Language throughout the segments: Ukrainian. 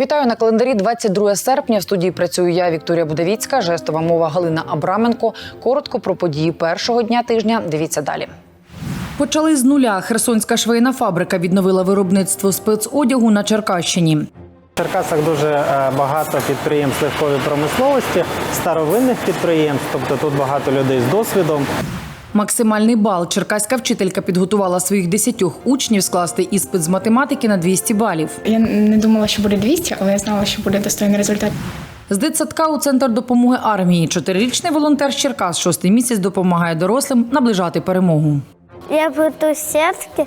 Вітаю на календарі 22 серпня. В студії працюю я, Вікторія Будовіцька, жестова мова Галина Абраменко. Коротко про події першого дня тижня. Дивіться далі. Почали з нуля. Херсонська швейна фабрика відновила виробництво спецодягу на Черкащині. В Черкасах дуже е, багато підприємств легкої промисловості, старовинних підприємств, тобто тут багато людей з досвідом. Максимальний бал черкаська вчителька підготувала своїх десятьох учнів скласти іспит з математики на 200 балів. Я не думала, що буде 200, але я знала, що буде достойний результат. З дитсадка у центр допомоги армії. Чотирирічний волонтер з Черкас шостий місяць допомагає дорослим наближати перемогу. Я плету сетки,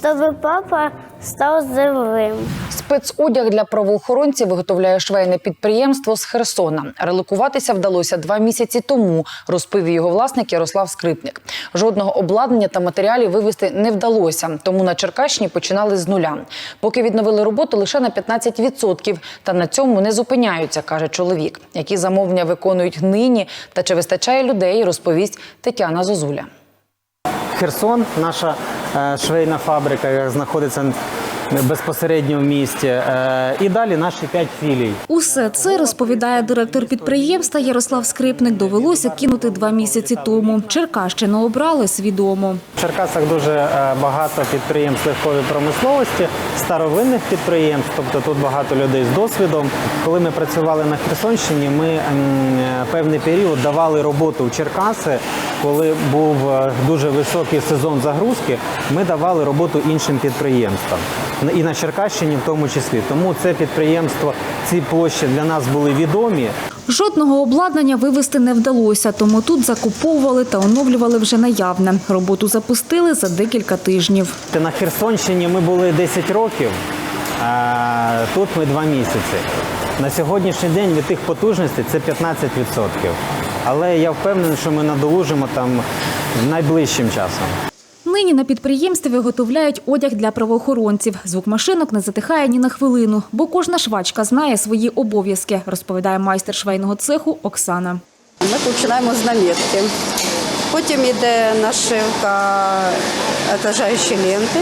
щоб папа став живим. Спецодяг для правоохоронців виготовляє швейне підприємство з Херсона. Релокуватися вдалося два місяці тому, розповів його власник Ярослав Скрипник. Жодного обладнання та матеріалів вивезти не вдалося, тому на Черкащині починали з нуля. Поки відновили роботу лише на 15%, та на цьому не зупиняються, каже чоловік. Які замовлення виконують нині та чи вистачає людей, розповість Тетяна Зозуля. Херсон, наша швейна фабрика, яка знаходиться безпосередньо в місті. Е, І далі наші п'ять філій. Усе це розповідає директор підприємства Ярослав Скрипник. Довелося кинути два місяці тому. Черкащину обрали свідомо. В Черкасах дуже е, багато підприємств легкої промисловості, старовинних підприємств, тобто тут багато людей з досвідом. Коли ми працювали на Херсонщині, ми е, певний період давали роботу в Черкаси. Коли був е, дуже високий сезон загрузки, ми давали роботу іншим підприємствам. І на Черкащині в тому числі. Тому це підприємство, ці площі для нас були відомі. Жодного обладнання вивезти не вдалося, тому тут закуповували та оновлювали вже наявне. Роботу запустили за декілька тижнів. На Херсонщині ми були 10 років, а тут ми 2 місяці. На сьогоднішній день від тих потужностей це 15%. Але я впевнений, що ми надолужимо там найближчим часом. Нині на підприємстві виготовляють одяг для правоохоронців. Звук машинок не затихає ні на хвилину, бо кожна швачка знає свої обов'язки, розповідає майстер швейного цеху Оксана. Ми починаємо з налітки. Потім йде нашивка отражаючої ленти,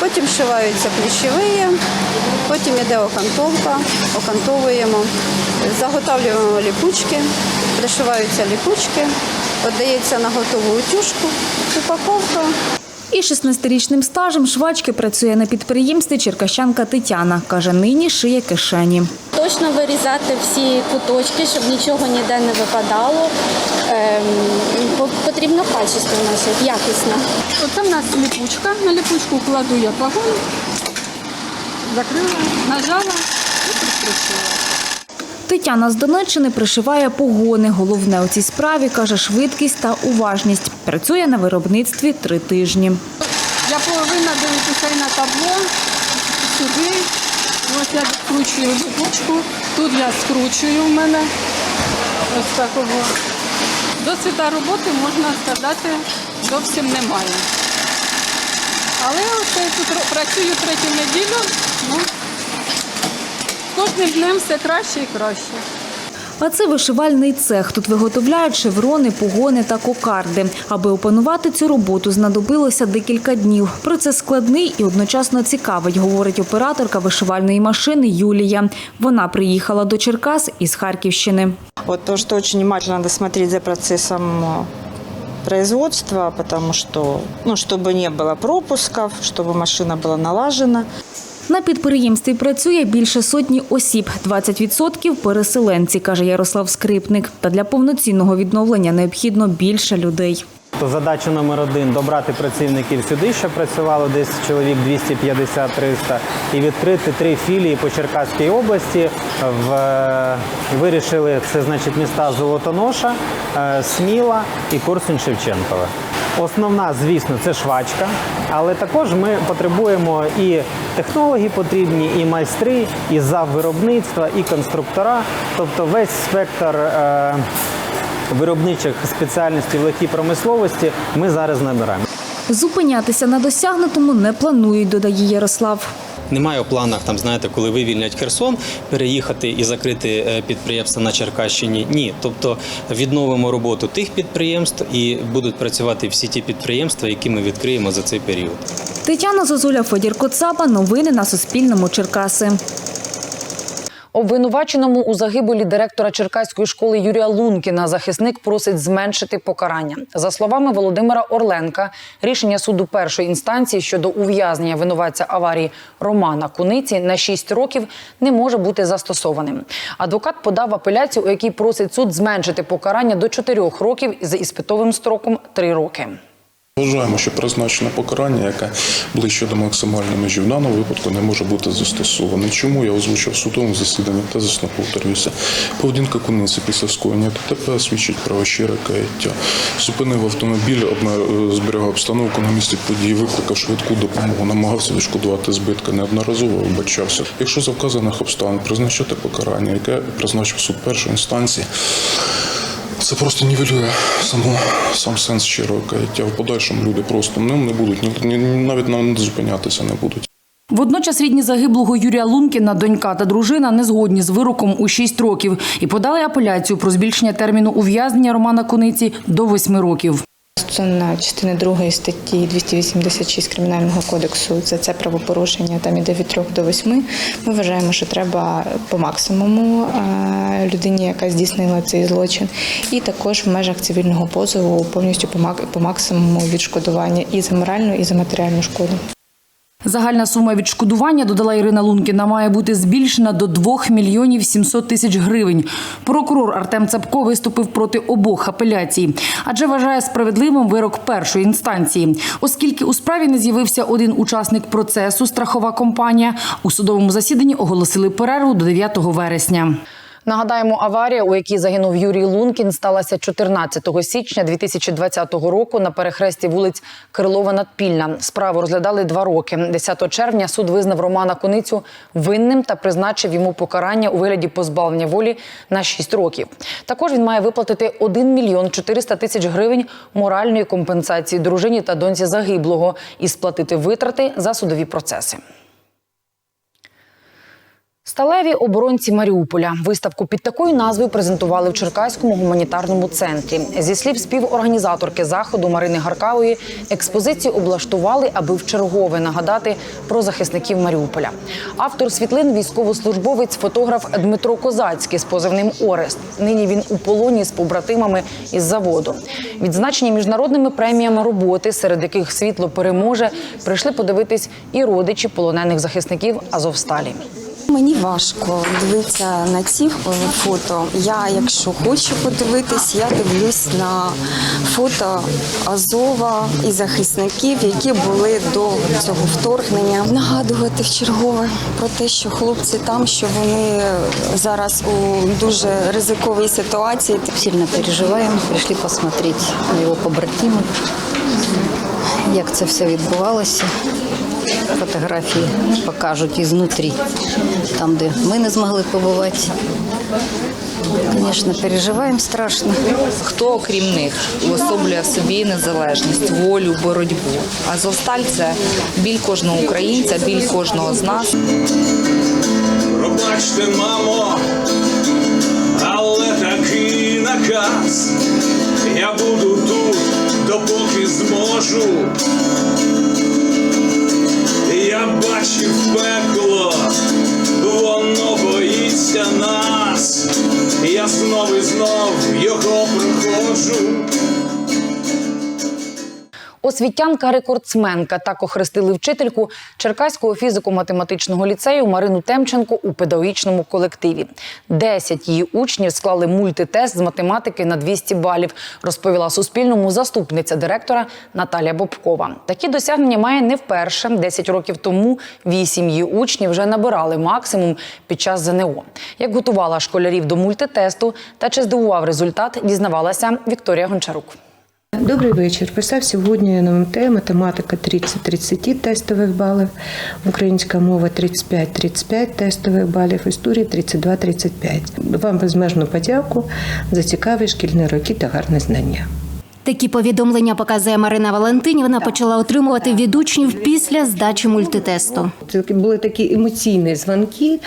потім шиваються плечові, потім йде окантовка, окантовуємо, заготовлюємо ліпучки, пришиваються ліпучки, подається на готову утюжку, упаковка. І 16-річним стажем швачки працює на підприємстві черкащанка Тетяна. Каже, нині шиє кишені. Точно вирізати всі куточки, щоб нічого ніде не випадало. Ем, по- потрібно качественно, щоб якісно. Оце в нас ліпучка. На ліпучку кладу я пагон, закрила, нажала і прикрутила. Тетяна з Донеччини пришиває погони. Головне у цій справі, каже, швидкість та уважність. Працює на виробництві три тижні. Я повинна дивитися на табло, сюди. Ось я відкручую ліпучку. Тут я скручую в мене ось такого. Досвіда роботи, можна сказати, зовсім немає. Але ось я тут працюю третю неділю. Ну, з кожним днем все краще і краще. А це вишивальний цех. Тут виготовляють шеврони, погони та кокарди. Аби опанувати цю роботу, знадобилося декілька днів. Процес складний і одночасно цікавий, говорить операторка вишивальної машини Юлія. Вона приїхала до Черкас із Харківщини. Вот то, что очень внимательно надо смотреть за процессом э, производства, потому что, ну, чтобы не было пропусков, чтобы машина была налажена. На підприємстві працює більше сотні осіб, 20% – переселенці, каже Ярослав Скрипник. Та для повноцінного відновлення необхідно більше людей. То задача номер один добрати працівників сюди, щоб працювало десь чоловік 250-300, і відкрити три філії по Черкаській області. В е, вирішили це значить міста Золотоноша, е, Сміла і Корсунь Шевченкове. Основна, звісно, це швачка, але також ми потребуємо і технологи потрібні, і майстри, і заввиробництва, і конструктора, тобто весь спектр. е, виробничих спеціальностей в легкій промисловості ми зараз набираємо. Зупинятися на досягнутому не планують, додає Ярослав. Немає у планах там, знаєте, коли вивільнять Херсон, переїхати і закрити е, підприємства на Черкащині. Ні, тобто відновимо роботу тих підприємств і будуть працювати всі ті підприємства, які ми відкриємо за цей період. Тетяна Зозуля, Федір Коцаба. Новини на Суспільному. Черкаси. Обвинуваченому у загибелі директора Черкаської школи Юрія Лункіна захисник просить зменшити покарання. За словами Володимира Орленка, рішення суду першої інстанції щодо ув'язнення винуватця аварії Романа Куниці на 6 років не може бути застосованим. Адвокат подав апеляцію, у якій просить суд зменшити покарання до 4 років з іспитовим строком 3 роки. Вважаємо, що призначене покарання, яке ближче до максимальної межі в даному випадку не може бути застосоване. Чому я озвучив судовому засіданні та засно повторююся. Поведінка куниці після скоєння ДТП свідчить про щире каяття. Зупинив автомобіль, обна- зберігав обстановку на місці події, викликав швидку допомогу, намагався відшкодувати збитки, неодноразово вибачався. Якщо за вказаних обставин призначити покарання, яке призначив суд першої інстанції. Це просто нівелює само, сам сенс щирого каяття. В подальшому люди просто ним не будуть, ні, навіть на зупинятися не будуть. Водночас рідні загиблого Юрія Лункіна, донька та дружина не згодні з вироком у 6 років і подали апеляцію про збільшення терміну ув'язнення Романа Куниці до 8 років. Стосовно частини 2 статті 286 Кримінального кодексу за це правопорушення там іде від 3 до 8. Ми вважаємо, що треба по максимуму е, людині, яка здійснила цей злочин, і також в межах цивільного позову повністю по по максимуму відшкодування і за моральну, і за матеріальну шкоду. Загальна сума відшкодування, додала Ірина Лункіна, має бути збільшена до 2 мільйонів 700 тисяч гривень. Прокурор Артем Цапко виступив проти обох апеляцій, адже вважає справедливим вирок першої інстанції. Оскільки у справі не з'явився один учасник процесу, страхова компанія, у судовому засіданні оголосили перерву до 9 вересня. Нагадаємо, аварія, у якій загинув Юрій Лункін, сталася 14 січня 2020 року на перехресті вулиць Крилова Надпільна. Справу розглядали два роки. 10 червня суд визнав Романа Куницю винним та призначив йому покарання у вигляді позбавлення волі на 6 років. Також він має виплатити 1 мільйон 400 тисяч гривень моральної компенсації дружині та доньці загиблого і сплатити витрати за судові процеси. Сталеві оборонці Маріуполя виставку під такою назвою презентували в Черкаському гуманітарному центрі. Зі слів співорганізаторки заходу Марини Гаркавої, експозицію облаштували, аби вчергове нагадати про захисників Маріуполя. Автор світлин військовослужбовець, фотограф Дмитро Козацький з позивним Орест. Нині він у полоні з побратимами із заводу. Відзначені міжнародними преміями роботи, серед яких світло переможе, прийшли подивитись і родичі полонених захисників Азовсталі. Мені важко дивитися на ці е, фото. Я, якщо хочу подивитись, я дивлюсь на фото Азова і захисників, які були до цього вторгнення. Нагадувати в чергове про те, що хлопці там, що вони зараз у дуже ризиковій ситуації. Сильно переживаем, прийшли посмотреть на його побратимів, як це все відбувалося. Фотографії покажуть ізнутрі, там, де ми не змогли побувати. Звісно, переживаємо страшно. Хто окрім них уособлює в собі незалежність, волю, боротьбу. Азовсталь це біль кожного українця, біль кожного з нас. Пробачте, мамо, але такий наказ. Я буду тут, допоки зможу. i watch you five. Освітянка-рекордсменка так охрестили вчительку Черкаського фізико-математичного ліцею Марину Темченко у педагогічному колективі. Десять її учнів склали мультитест з математики на 200 балів, розповіла Суспільному заступниця директора Наталія Бобкова. Такі досягнення має не вперше. Десять років тому вісім її учнів вже набирали максимум під час ЗНО. Як готувала школярів до мультитесту та чи здивував результат, дізнавалася Вікторія Гончарук. Добрий вечір. Писав сьогодні на МТ математика 30-30 тестових балів, українська мова 35-35 тестових балів, історія 32-35. Вам безмежну подяку за цікаві шкільні роки та гарне знання. Такі повідомлення показує Марина Валентинівна. Почала отримувати від учнів після здачі мультитесту. Це були такі емоційні дзвонки.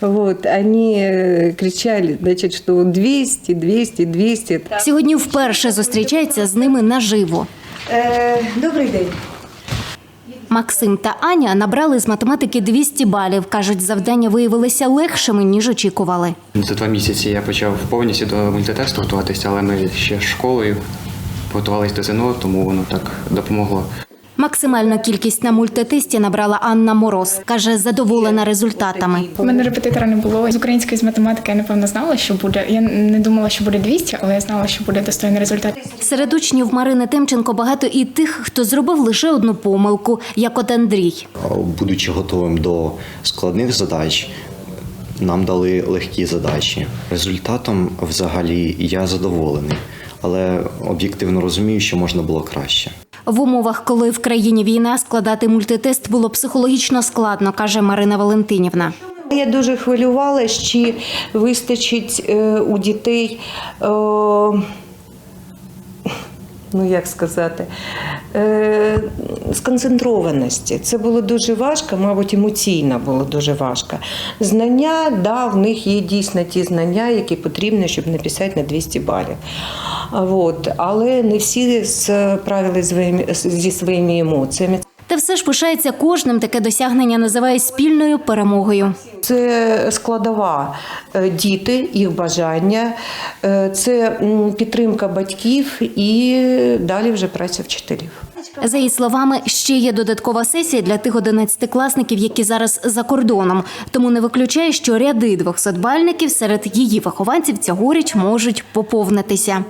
Вот, вони е, кричали, значить, що 200, 200, 200. Сьогодні вперше зустрічається з ними наживо. Е, добрий день. Максим та Аня набрали з математики 200 балів. кажуть, завдання виявилися легшими ніж очікували. За два місяці я почав повністю до мультитесту готуватися, але ми ще школою готувалися до ЗНО, тому воно так допомогло. Максимальну кількість на мультитесті набрала Анна Мороз. каже, задоволена результатами. У мене репетитора не було. З української з математики я напевно знала, що буде. Я не думала, що буде 200, але я знала, що буде достойний результат. Серед учнів Марини Темченко багато і тих, хто зробив лише одну помилку, як от Андрій. будучи готовим до складних задач, нам дали легкі задачі. Результатом взагалі я задоволений, але об'єктивно розумію, що можна було краще. В умовах, коли в країні війна, складати мультитест було психологічно складно, каже Марина Валентинівна. Я дуже хвилювалася, чи вистачить е, у дітей, е, ну як сказати, е, сконцентрованості. Це було дуже важко, мабуть, емоційно було дуже важко. Знання, да, в них є дійсно ті знання, які потрібні, щоб написати на 200 балів. От, але не всі справились зі своїми емоціями. Та все ж пишається кожним таке досягнення називає спільною перемогою. Це складова е, діти, їх бажання, е, це підтримка батьків і далі вже праця вчителів. За її словами, ще є додаткова сесія для тих одинадцятикласників, які зараз за кордоном. Тому не виключає, що ряди двохсотбальників серед її вихованців цьогоріч можуть поповнитися.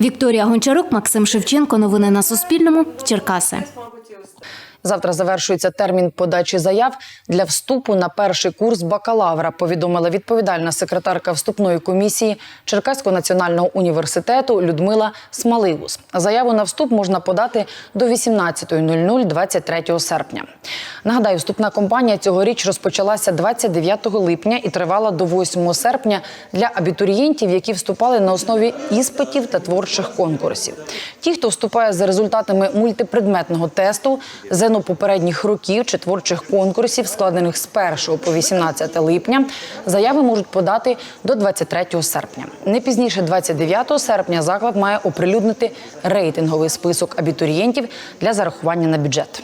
Вікторія Гончарук, Максим Шевченко. Новини на Суспільному. Черкаси. Завтра завершується термін подачі заяв для вступу на перший курс бакалавра. Повідомила відповідальна секретарка вступної комісії Черкаського національного університету Людмила Смаливус. Заяву на вступ можна подати до 18.00 23 серпня. Нагадаю, вступна кампанія цьогоріч розпочалася 29 липня і тривала до 8 серпня для абітурієнтів, які вступали на основі іспитів та творчих конкурсів. Ті, хто вступає за результатами мультипредметного тесту, ЗНО попередніх років чи творчих конкурсів, складених з 1 по 18 липня, заяви можуть подати до 23 серпня. Не пізніше 29 серпня заклад має оприлюднити рейтинговий список абітурієнтів для зарахування на бюджет.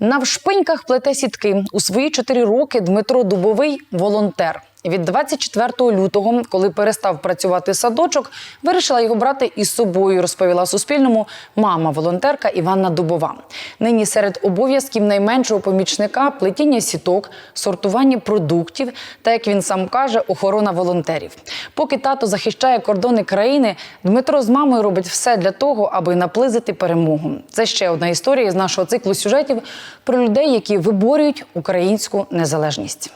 На вшпиньках плете сітки у свої чотири роки Дмитро Дубовий волонтер. Від 24 лютого, коли перестав працювати садочок, вирішила його брати із собою. Розповіла Суспільному мама волонтерка Іванна Дубова. Нині серед обов'язків найменшого помічника плетіння сіток, сортування продуктів та, як він сам каже, охорона волонтерів. Поки тато захищає кордони країни, Дмитро з мамою робить все для того, аби наблизити перемогу. Це ще одна історія з нашого циклу сюжетів про людей, які виборюють українську незалежність.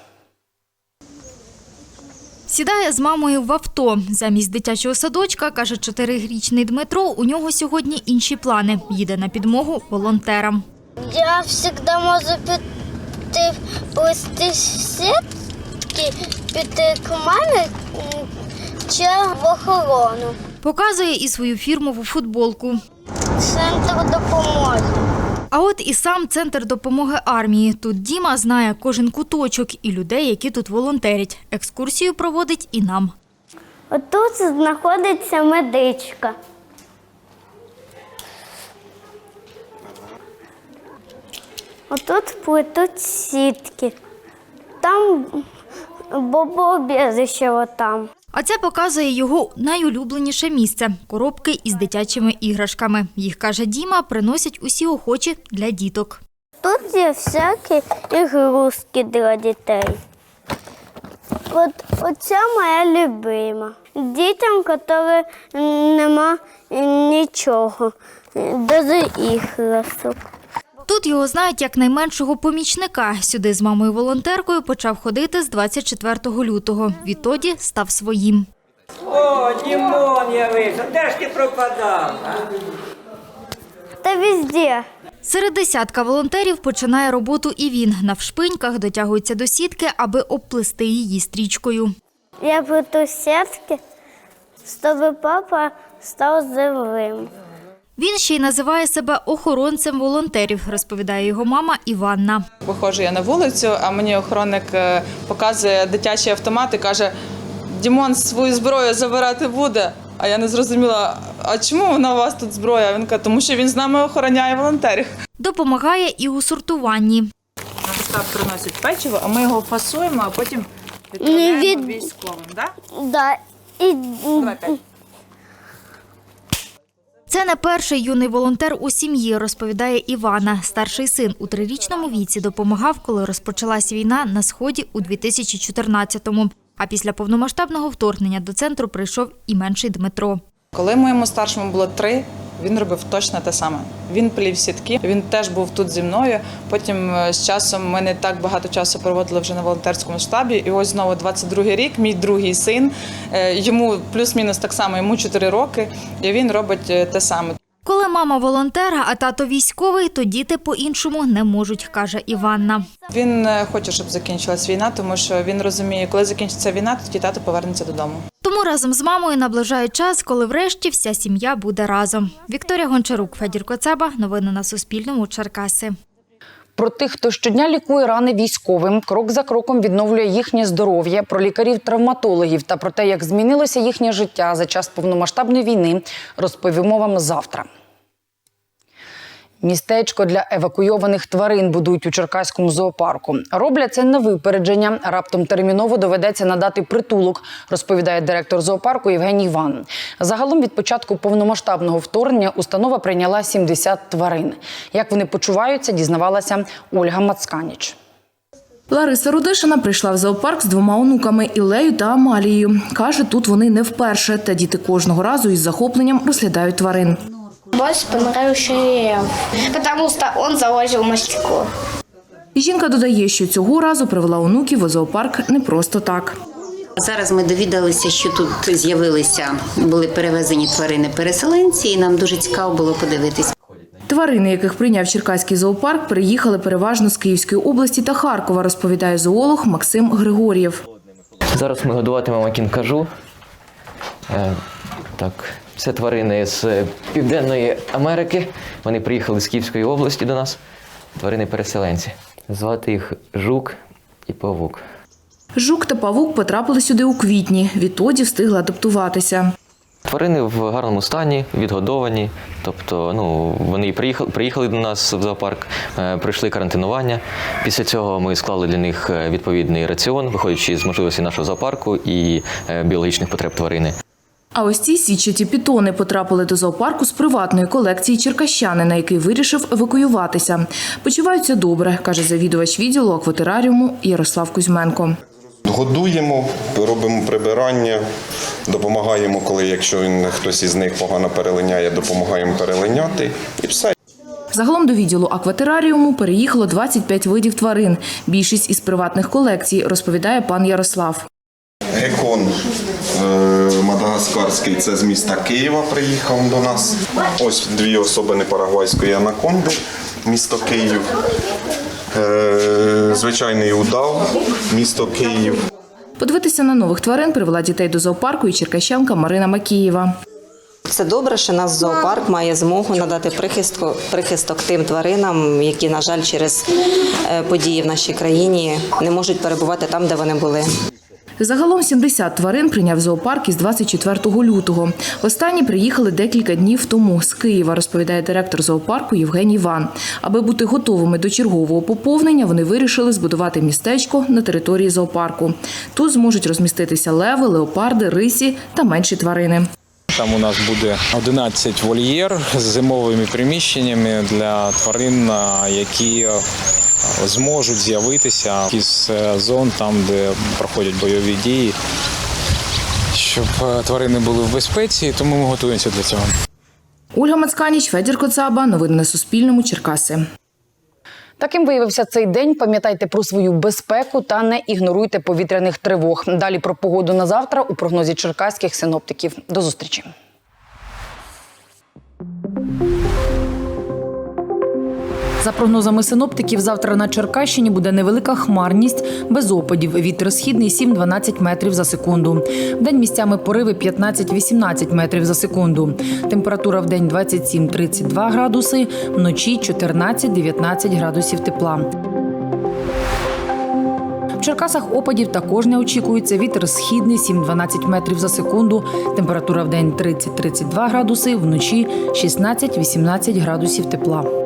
Сідає з мамою в авто. Замість дитячого садочка, каже чотирирічний Дмитро, у нього сьогодні інші плани. Їде на підмогу волонтерам. Я завжди можу піти плести сітки, піти к мамі чи в охорону. Показує і свою фірмову футболку. Центр допомоги. А от і сам центр допомоги армії. Тут Діма знає кожен куточок і людей, які тут волонтерять. Екскурсію проводить і нам. Отут знаходиться медичка. Отут плетуть сітки. Там бобообіжище отам. А це показує його найулюбленіше місце коробки із дитячими іграшками. Їх каже Діма, приносять усі охочі для діток. Тут є всякі ігрушки для дітей. От оця моя любима. Дітям, які нема нічого, без іграшок. Тут його знають як найменшого помічника. Сюди з мамою волонтеркою почав ходити з 24 лютого. Відтоді став своїм. О, Дімон явився, де ж ти пропадав? Та везде. Серед десятка волонтерів починає роботу і він. На вшпиньках дотягується до сітки, аби обплести її стрічкою. Я плету сітки, щоб папа став живим. Він ще й називає себе охоронцем волонтерів, розповідає його мама Іванна. Виходжу я на вулицю, а мені охоронник е, показує дитячий автомат і каже: Дімон свою зброю забирати буде. А я не зрозуміла, а чому вона у вас тут зброя? Він каже, тому що він з нами охороняє волонтерів. Допомагає і у сортуванні. Нам так приносять печиво, а ми його фасуємо, а потім відправляємо від- військовим. Да? Да. І... Це не перший юний волонтер у сім'ї, розповідає Івана. Старший син у трирічному віці допомагав, коли розпочалась війна на сході у 2014-му. А після повномасштабного вторгнення до центру прийшов і менший Дмитро. Коли моєму старшому було три, він робив точно те саме. Він плів сітки, він теж був тут зі мною. Потім е, з часом ми не так багато часу проводили вже на волонтерському штабі. І ось знову 22-й рік, мій другий син. е, Йому плюс-мінус так само, йому 4 роки, і він робить е, те саме. Коли мама волонтер, а тато військовий, то діти по-іншому не можуть, каже Іванна. Він хоче, щоб закінчилась війна, тому що він розуміє, коли закінчиться війна, тоді тато повернеться додому. Тому разом з мамою наближають час, коли врешті вся сім'я буде разом. Вікторія Гончарук, Федір Коцеба. Новини на Суспільному. Черкаси. Про тих, хто щодня лікує рани військовим, крок за кроком відновлює їхнє здоров'я, про лікарів-травматологів та про те, як змінилося їхнє життя за час повномасштабної війни, розповімо вам завтра. Містечко для евакуйованих тварин будують у Черкаському зоопарку. Роблять це на випередження. Раптом терміново доведеться надати притулок, розповідає директор зоопарку Євгеній Іван. Загалом від початку повномасштабного вторгнення установа прийняла 70 тварин. Як вони почуваються, дізнавалася Ольга Мацканіч. Лариса Рудишина прийшла в зоопарк з двома онуками Ілею та Амалією. Каже, тут вони не вперше, та діти кожного разу із захопленням розглядають тварин. Больше понравился лев, потому что он заложил на. Жінка додає, що цього разу привела онуків у зоопарк не просто так. Зараз ми довідалися, що тут з'явилися, були перевезені тварини-переселенці, і нам дуже цікаво було подивитися. Тварини, яких прийняв Черкаський зоопарк, приїхали переважно з Київської області та Харкова, розповідає зоолог Максим Григор'єв. Зараз ми годуватимемо кінкажу. Е, Так, це тварини з Південної Америки. Вони приїхали з Київської області до нас. Тварини-переселенці. Звати їх Жук і Павук. Жук та павук потрапили сюди у квітні. Відтоді встигли адаптуватися. Тварини в гарному стані, відгодовані. Тобто, ну, вони приїхали, приїхали до нас в зоопарк, е, пройшли карантинування. Після цього ми склали для них е, відповідний раціон, виходячи з можливості нашого зоопарку і е, біологічних потреб тварини. А ось ці січаті пітони потрапили до зоопарку з приватної колекції черкащанина, який вирішив евакуюватися. Почуваються добре, каже завідувач відділу акватераріуму Ярослав Кузьменко. Годуємо, робимо прибирання, допомагаємо, коли якщо хтось із них погано перелиняє, допомагаємо перелиняти і все. Загалом до відділу акватераріуму переїхало 25 видів тварин. Більшість із приватних колекцій, розповідає пан Ярослав. Гекон мадагаскарський, це з міста Києва приїхав до нас. Ось дві особини парагвайської анаконди, місто Київ. Е, Звичайний удав, місто Київ. Подивитися на нових тварин привела дітей до зоопарку і черкащанка Марина Макієва. Це добре, що наш зоопарк має змогу надати прихистку, прихисток тим тваринам, які, на жаль, через е, події в нашій країні не можуть перебувати там, де вони були. Загалом 70 тварин прийняв зоопарк із 24 лютого. Останні приїхали декілька днів тому з Києва, розповідає директор зоопарку Євгеній Іван. Аби бути готовими до чергового поповнення, вони вирішили збудувати містечко на території зоопарку. Тут зможуть розміститися леви, леопарди, рисі та менші тварини. Там у нас буде 11 вольєр з зимовими приміщеннями для тварин, які зможуть з'явитися із е, зон, там, де проходять бойові дії, щоб е, тварини були в безпеці, тому ми готуємося до цього. Ольга Мацканіч, Федір Коцаба. Новини на Суспільному. Черкаси. Таким виявився цей день. Пам'ятайте про свою безпеку та не ігноруйте повітряних тривог. Далі про погоду на завтра у прогнозі черкаських синоптиків. До зустрічі. За прогнозами синоптиків, завтра на Черкащині буде невелика хмарність, без опадів. Вітер східний 7-12 метрів за секунду. Вдень місцями пориви 15-18 метрів за секунду. Температура в день 27-32 градуси, вночі 14-19 градусів тепла. В Черкасах опадів також не очікується. Вітер східний 7-12 метрів за секунду. Температура в день 30-32 градуси, вночі 16-18 градусів тепла.